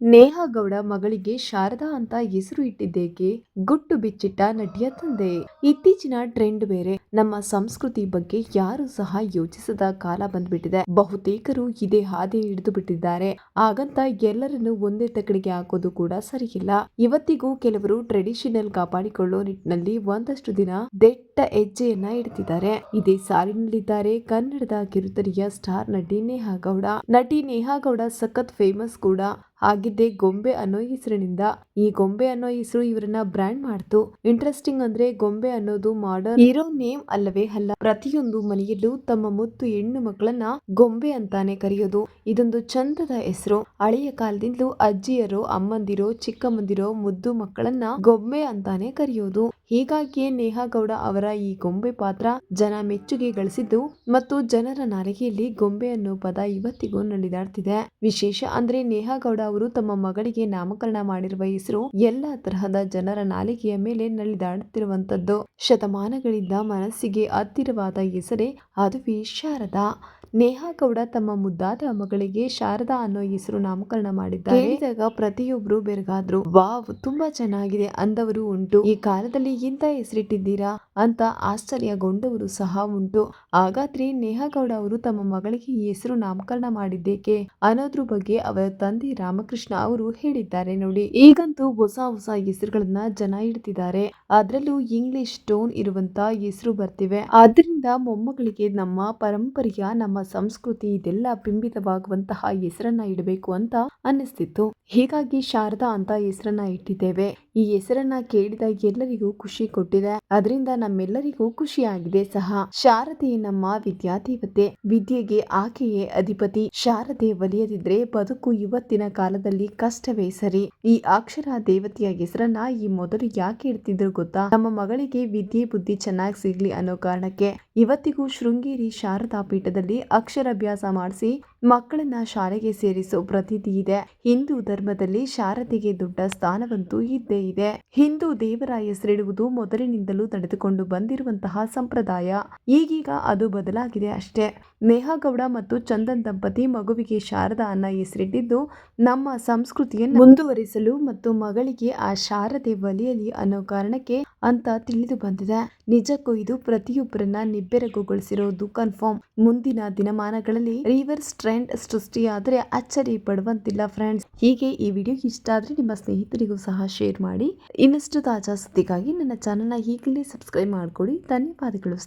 ನೇಹಾ ಗೌಡ ಮಗಳಿಗೆ ಶಾರದಾ ಅಂತ ಹೆಸರು ಇಟ್ಟಿದ್ದೇಕೆ? ಗುಟ್ಟು ಬಿಚ್ಚಿಟ್ಟ ನಟಿಯ ತಂದೆ. ಇತ್ತೀಚಿನ ಟ್ರೆಂಡ್ ಬೇರೆ. ನಮ್ಮ ಸಂಸ್ಕೃತಿ ಬಗ್ಗೆ ಯಾರು ಸಹ ಯೋಚಿಸದ ಕಾಲ ಬಂದ್ಬಿಟ್ಟಿದೆ. ಬಹುತೇಕರು ಇದೇ ಹಾದಿ ಹಿಡಿದು ಬಿಟ್ಟಿದ್ದಾರೆ. ಹಾಗಂತ ಎಲ್ಲರನ್ನು ಒಂದೇ ತಕಡಿಗೆ ಹಾಕೋದು ಕೂಡ ಸರಿಯಿಲ್ಲ ಇವತ್ತಿಗೂ ಕೆಲವರು ಟ್ರೆಡಿಷನಲ್ ಕಾಪಾಡಿಕೊಳ್ಳೋ ನಿಟ್ಟಿನಲ್ಲಿ ಒಂದಷ್ಟು ದಿನ ದೆಟ್ಟ ಹೆಜ್ಜೆಯನ್ನ ಇಡ್ತಿದ್ದಾರೆ. ಇದೇ ಸಾಲಿನಲ್ಲಿದ್ದಾರೆ ಕನ್ನಡದ ಕಿರುತೆರೆಯ ಸ್ಟಾರ್ ನಟಿ ನೇಹಾ ಗೌಡ. ನಟಿ ನೇಹಾ ಗೌಡ ಸಖತ್ ಫೇಮಸ್ ಕೂಡ. ಆಗಿದ್ದೇ ಗೊಂಬೆ ಅನ್ನೋ ಹೆಸರಿನಿಂದ ಈ ಗೊಂಬೆ ಅನ್ನೋ ಹೆಸರು ಇವರನ್ನ ಬ್ರ್ಯಾಂಡ್ ಮಾಡ್ತು. ಇಂಟ್ರೆಸ್ಟಿಂಗ್ ಅಂದ್ರೆ ಗೊಂಬೆ ಅನ್ನೋದು ಮಾಡರ್ನ್ ಹೀರೋ ನೇಮ್ ಅಲ್ಲವೇ ಅಲ್ಲ, ಪ್ರತಿಯೊಂದು ಮನೆಯಲ್ಲೂ ತಮ್ಮ ಮುತ್ತು ಹೆಣ್ಣು ಮಕ್ಕಳನ್ನ ಗೊಂಬೆ ಅಂತಾನೆ ಕರೆಯೋದು. ಇದೊಂದು ಚಂದದ ಹೆಸರು. ಹಳೆಯ ಕಾಲದಿಂದಲೂ ಅಜ್ಜಿಯರು, ಅಮ್ಮಂದಿರೋ, ಚಿಕ್ಕಮ್ಮಂದಿರೋ ಮುದ್ದು ಮಕ್ಕಳನ್ನ ಗೊಂಬೆ ಅಂತಾನೆ ಕರೆಯೋದು. ಹೀಗಾಗಿಯೇ ನೇಹಾ ಗೌಡ ಅವರ ಈ ಗೊಂಬೆ ಪಾತ್ರ ಜನ ಮೆಚ್ಚುಗೆ ಗಳಿಸಿದ್ದು ಮತ್ತು ಜನರ ನಾಲಿಗೆಯಲ್ಲಿ ಗೊಂಬೆ ಅನ್ನೋ ಪದ ಇವತ್ತಿಗೂ ನಡೆದಾಡ್ತಿದೆ. ವಿಶೇಷ ಅಂದ್ರೆ ನೇಹಾ ಗೌಡ ಅವರು ತಮ್ಮ ಮಗಳಿಗೆ ನಾಮಕರಣ ಮಾಡಿರುವ ಹೆಸರು ಎಲ್ಲ ತರಹದ ಜನರ ನಾಲಿಗೆಯ ಮೇಲೆ ನಲಿದಾಡುತ್ತಿರುವಂತದ್ದು ಶತಮಾನಗಳಿಂದ ಮನಸ್ಸಿಗೆ ಹತ್ತಿರವಾದ ಹೆಸರೇ ಅದುವೇ ಶಾರದಾ. ನೇಹಾ ಗೌಡ ತಮ್ಮ ಮುದ್ದಾದ ಮಗಳಿಗೆ ಶಾರದಾ ಅನ್ನೋ ಹೆಸರು ನಾಮಕರಣ ಮಾಡಿದ್ದಾರೆ. ಕೇಳಿದಾಗ ಪ್ರತಿಯೊಬ್ರು ಬೆರಗಾದ್ರು. ವಾವ್, ತುಂಬಾ ಚೆನ್ನಾಗಿದೆ, ಅಂದವರು ಉಂಟು. ಈ ಕಾಲದಲ್ಲಿ ಇಂಥ ಹೆಸರಿಟ್ಟಿದ್ದೀರಾ? ಅಂತ ಆಶ್ಚರ್ಯಗೊಂಡವರು ಸಹ ಉಂಟು. ಹಾಗಾದ್ರೆ ನೇಹಗೌಡ ಅವರು ತಮ್ಮ ಮಗಳಿಗೆ ಈ ಹೆಸರು ನಾಮಕರಣ ಮಾಡಿದ್ದೇಕೆ ಅನ್ನೋದ್ರ ಬಗ್ಗೆ ಅವರ ತಂದೆ ರಾಮಕೃಷ್ಣ ಅವರು ಹೇಳಿದ್ದಾರೆ ನೋಡಿ. ಈಗಂತೂ ಹೊಸ ಹೊಸ ಹೆಸರುಗಳನ್ನ ಜನ ಇಡ್ತಿದ್ದಾರೆ. ಅದ್ರಲ್ಲೂ ಇಂಗ್ಲಿಷ್ ಟೋನ್ ಇರುವಂತ ಹೆಸರು ಬರ್ತಿವೆ. ಆದ್ರಿಂದ ಮೊಮ್ಮಗಳಿಗೆ ನಮ್ಮ ಪರಂಪರೆಯ, ನಮ್ಮ ಸಂಸ್ಕೃತಿ ಇದೆಲ್ಲ ಬಿಂಬಿತವಾಗುವಂತಹ ಹೆಸರನ್ನ ಇಡಬೇಕು ಅಂತ ಅನ್ನಿಸ್ತಿತ್ತು. ಹೀಗಾಗಿ ಶಾರದಾ ಅಂತ ಹೆಸರನ್ನ ಇಟ್ಟಿದ್ದೇವೆ. ಈ ಹೆಸರನ್ನ ಕೇಳಿದ ಎಲ್ಲರಿಗೂ ಖುಷಿ ಕೊಟ್ಟಿದೆ. ಅದರಿಂದ ನಮ್ಮೆಲ್ಲರಿಗೂ ಖುಷಿಯಾಗಿದೆ ಸಹ. ಶಾರದೆ ನಮ್ಮ ವಿದ್ಯಾದೇವತೆ ವಿದ್ಯೆಗೆ ಆಕೆಯೇ ಅಧಿಪತಿ. ಶಾರದೆ ಒಲಿಯದಿದ್ರೆ ಬದುಕು ಇವತ್ತಿನ ಕಾಲದಲ್ಲಿ ಕಷ್ಟವೇ ಸರಿ. ಈ ಅಕ್ಷರ ದೇವತೆಯ ಹೆಸರನ್ನ ಈ ಮೊದಲು ಯಾಕೆ ಇಡ್ತಿದ್ರು ಗೊತ್ತಾ? ನಮ್ಮ ಮಗಳಿಗೆ ವಿದ್ಯೆ ಬುದ್ಧಿ ಚೆನ್ನಾಗಿ ಸಿಗ್ಲಿ ಅನ್ನೋ ಕಾರಣಕ್ಕೆ. ಇವತ್ತಿಗೂ ಶೃಂಗೇರಿ ಶಾರದಾ ಪೀಠದಲ್ಲಿ ಅಕ್ಷರಾಭ್ಯಾಸ ಮಾಡಿಸಿ ಮಕ್ಕಳನ್ನ ಶಾಲೆಗೆ ಸೇರಿಸೋ ಪ್ರತೀತಿ ಇದೆ. ಹಿಂದೂ ಧರ್ಮದಲ್ಲಿ ಶಾರದೆಗೆ ದೊಡ್ಡ ಸ್ಥಾನವಂತೂ ಇದ್ದೇ ಇದೆ. ಹಿಂದೂ ದೇವರ ಹೆಸರಿಡುವುದು ಮೊದಲಿನಿಂದಲೂ ನಡೆದುಕೊಂಡು ಬಂದಿರುವಂತಹ ಸಂಪ್ರದಾಯ. ಈಗೀಗ ಅದು ಬದಲಾಗಿದೆ ಅಷ್ಟೇ. ನೇಹಾಗೌಡ ಮತ್ತು ಚಂದನ್ ದಂಪತಿ ಮಗುವಿಗೆ ಶಾರದಾ ಅನ್ನ ಹೆಸರಿಟ್ಟಿದ್ದು, ನಮ್ಮ ಸಂಸ್ಕೃತಿಯನ್ನು ಮುಂದುವರಿಸಲು ಮತ್ತು ಮಗಳಿಗೆ ಆ ಶಾರದೆ ಒಲಿಯಲಿ ಅನ್ನೋ ಕಾರಣಕ್ಕೆ ಅಂತ ತಿಳಿದು ಬಂದಿದೆ. ನಿಜಕ್ಕೂ ಇದು ಪ್ರತಿಯೊಬ್ಬರನ್ನ ನಿಬ್ಬೆರಗುಗೊಳಿಸಿರೋದು ಕನ್ಫರ್ಮ್ ಮುಂದಿನ ದಿನಮಾನಗಳಲ್ಲಿ ರಿವರ್ಸ್ ಟ್ರೆಂಡ್ ಸೃಷ್ಟಿಯಾದರೆ ಅಚ್ಚರಿ ಪಡುವಂತಿಲ್ಲ ಫ್ರೆಂಡ್ಸ್ ಹೀಗೆ ಈ ವಿಡಿಯೋ ಇಷ್ಟ ಆದರೆ ನಿಮ್ಮ ಸ್ನೇಹಿತರಿಗೂ ಸಹ ಶೇರ್ ಮಾಡಿ. ಇನ್ನಷ್ಟು ತಾಜಾ ಸುದ್ದಿಗಾಗಿ ನನ್ನ ಚಾನಲ್ನ ಈಗಲೇ ಸಬ್ಸ್ಕ್ರೈಬ್ ಮಾಡಿಕೊಡಿ. ಧನ್ಯವಾದಗಳು.